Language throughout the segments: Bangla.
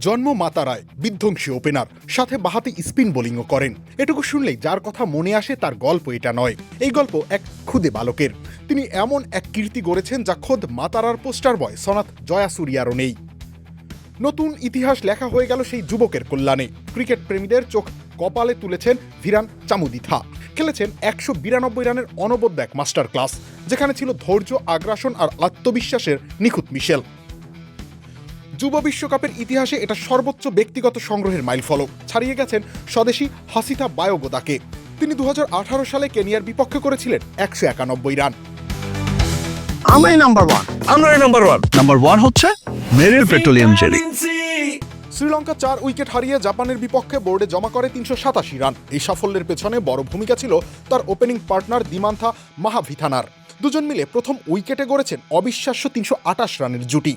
জন্ম মাতারায় বিধ্বংসী ওপেনার, সাথে বাহাতি স্পিন বোলিংও করেন। এটুকু শুনলেই যার কথা মনে আসে তার গল্প এটা নয়। এই গল্প এক ক্ষুদে বালকের। তিনি এমন এক কীর্তি গড়েছেন যা খোদ মাতারার পোস্টার বয় সনাথ জয়াসুরিয়ারও নেই। নতুন ইতিহাস লেখা হয়ে গেল সেই যুবকের কল্যাণে। ক্রিকেট প্রেমীদের চোখ কপালে তুলেছেন ভিরান চামুদিথা। খেলেছেন একশো বিরানব্বই রানের অনবদ্য এক মাস্টার ক্লাস যেখানে ছিল ধৈর্য, আগ্রাসন আর আত্মবিশ্বাসের নিখুঁত মিশেল। যুব বিশ্বকাপের ইতিহাসে এটা সর্বোচ্চ ব্যক্তিগত সংগ্রহের মাইলফলক ছাড়িয়ে গেছেন স্বদেশি হাসিথা বায়োগোদাকে। তিনি দুহাজার আঠারো সালে কেনিয়ার বিপক্ষে করেছিলেন একশো একানব্বই রান। আমরাই নাম্বার ওয়ান আমরাই নাম্বার ওয়ান নাম্বার ওয়ান হচ্ছে মেরিল পেট্রোলিয়াম জেলি। শ্রীলঙ্কা চার উইকেট হারিয়ে জাপানের বিপক্ষে বোর্ডে জমা করে তিনশো সাতাশি রান। এই সাফল্যের পেছনে বড় ভূমিকা ছিল তার ওপেনিং পার্টনার দিমান্থা মাহাভিথানার। দুজন মিলে প্রথম উইকেটে গড়েছেন অবিশ্বাস্য তিনশো আটাশ রানের জুটি।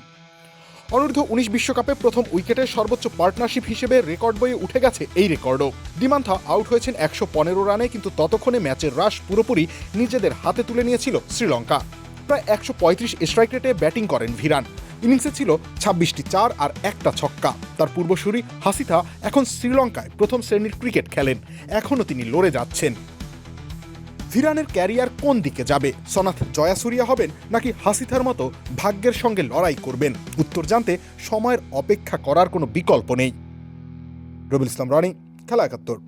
অনূর্ধ্ব উনিশ বিশ্বকাপে প্রথম উইকেটের সর্বোচ্চ পার্টনারশিপ হিসেবে রেকর্ড বইয়ে উঠে গেছে এই রেকর্ডও। দিমান্থা আউট হয়েছেন একশো পনেরো রানে, কিন্তু ততক্ষণে ম্যাচের রাশ পুরোপুরি নিজেদের হাতে তুলে নিয়েছিল শ্রীলঙ্কা। প্রায় একশো পঁয়ত্রিশ স্ট্রাইক রেটে ব্যাটিং করেন ভিরান। ইনিংসে ছিল ছাব্বিশটি চার আর একটা ছক্কা। তার পূর্বসূরি হাসিথা এখন শ্রীলঙ্কায় প্রথম শ্রেণির ক্রিকেট খেলেন। এখনও তিনি লড়ে যাচ্ছেন। ভিরানের ক্যারিয়ার কোন দিকে যাবে? সনাথ জয়াসুরিয়া হবেন নাকি হাসিথার মতো ভাগ্যের সঙ্গে লড়াই করবেন? উত্তর জানতে সময়ের অপেক্ষা করার কোনো বিকল্প নেই। রবিল ইসলাম রানি, খেলা একাত্তর।